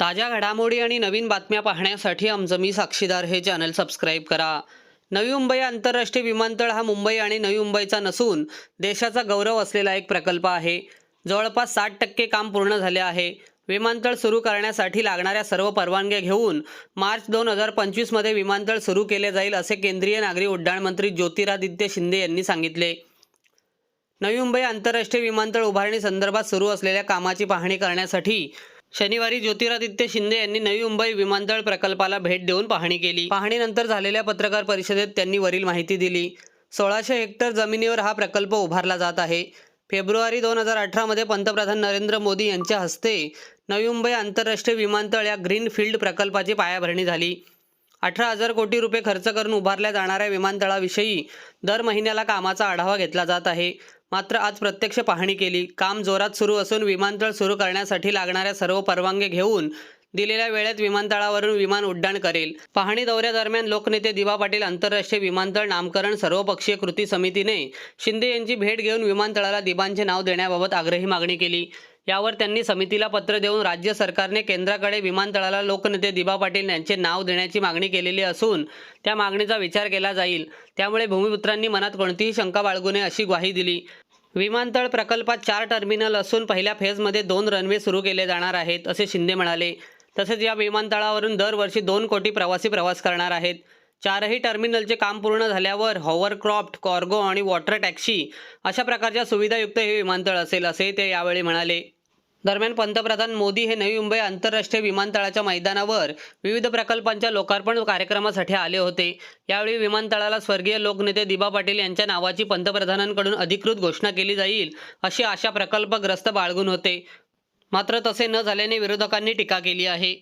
ताज्या घडामोडी आणि नवीन बातम्या पाहण्यासाठी आमचं मी साक्षीदार हे चॅनल सबस्क्राईब करा. नवी मुंबई आंतरराष्ट्रीय विमानतळ हा मुंबई आणि नवी मुंबईचा नसून देशाचा गौरव असलेला एक प्रकल्प आहे. जवळपास साठ टक्के काम पूर्ण झाले आहे. विमानतळ सुरू करण्यासाठी लागणाऱ्या सर्व परवानग्या घेऊन मार्च दोन हजार पंचवीसमध्ये विमानतळ सुरू केले जाईल असे केंद्रीय नागरी उड्डाण मंत्री ज्योतिरादित्य शिंदे यांनी सांगितले. नवी मुंबई आंतरराष्ट्रीय विमानतळ उभारणी संदर्भात सुरू असलेल्या कामाची पाहणी करण्यासाठी शनिवारी ज्योतिरादित्य शिंदे यांनी नवी मुंबई विमानतळ प्रकल्पाला भेट देऊन पाहणी केली. पाहणीनंतर झालेल्या पत्रकार परिषदेत त्यांनी वरील माहिती दिली. सोळाशे हेक्टर जमिनीवर हा प्रकल्प उभारला जात आहे. फेब्रुवारी दोन हजार अठरामध्ये पंतप्रधान नरेंद्र मोदी यांच्या हस्ते नवी मुंबई आंतरराष्ट्रीय विमानतळ या ग्रीन फील्ड प्रकल्पाची पायाभरणी झाली. अठरा हजार कोटी रुपये खर्च करून उभारल्या जाणाऱ्या विमानतळाविषयी दर महिन्याला कामाचा आढावा घेतला जात आहे. मात्र आज प्रत्यक्ष पाहणी केली. काम जोरात सुरू असून विमानतळ सुरू करण्यासाठी लागणाऱ्या सर्व परवानगी घेऊन दिलेल्या वेळेत विमानतळावरून विमान उड्डाण करेल. पाहणी दौऱ्यादरम्यान लोकनेते दिवा पाटील आंतरराष्ट्रीय विमानतळ नामकरण सर्वपक्षीय कृती समितीने शिंदे यांची भेट घेऊन विमानतळाला दिबांचे नाव देण्याबाबत आग्रही मागणी केली. यावर त्यांनी समितीला पत्र देऊन राज्य सरकारने केंद्राकडे विमानतळाला लोकनेते दिबा पाटील यांचे नाव देण्याची मागणी केलेली असून त्या मागणीचा विचार केला जाईल. त्यामुळे भूमिपुत्रांनी मनात कोणतीही शंका बाळगू नये अशी ग्वाही दिली. विमानतळ प्रकल्पात चार टर्मिनल असून पहिल्या फेजमध्ये दोन रनवे सुरू केले जाणार आहेत असे शिंदे म्हणाले. तसेच या विमानतळावरून दरवर्षी दोन कोटी प्रवासी प्रवास करणार आहेत. चारही टर्मिनलचे काम पूर्ण झाल्यावर हॉवरक्रॉफ्ट कॉर्गो आणि वॉटर टॅक्सी अशा प्रकारच्या सुविधायुक्त हे विमानतळ असेल असे ते यावेळी म्हणाले. दरम्यान पंतप्रधान मोदी हे नवी मुंबई आंतरराष्ट्रीय विमानतळाच्या मैदानावर विविध प्रकल्पांच्या लोकार्पण कार्यक्रमासाठी आले होते. यावेळी विमानतळाला स्वर्गीय लोकनेते दिबा पाटील यांच्या नावाची पंतप्रधानांकडून अधिकृत घोषणा केली जाईल अशी आशा प्रकल्पग्रस्त बाळगून होते. मात्र तसे न झाल्याने विरोधकांनी टीका केली आहे.